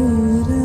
Sura.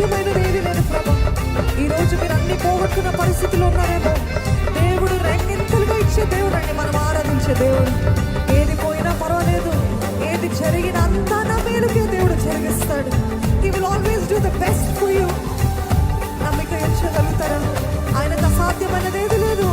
ముఖ్యమైనది ఏది లేదు ఈ ఈరోజు మీరు అన్ని పోగొట్టుకున్న పరిస్థితులు ఉన్నారేమో. దేవుడు రెండింతలుగా ఇచ్చే దేవుడు అండి మనం ఆరాధించే దేవుడు. ఏది పోయినా పర్వాలేదు ఏది జరిగిన అంతా నా మేలుకే దేవుడు జరిగిస్తాడు. He will always do the best for you నమ్మిక ఇచ్చగలుగుతారా ఆయనకు అసాధ్యమైనది ఏది లేదు.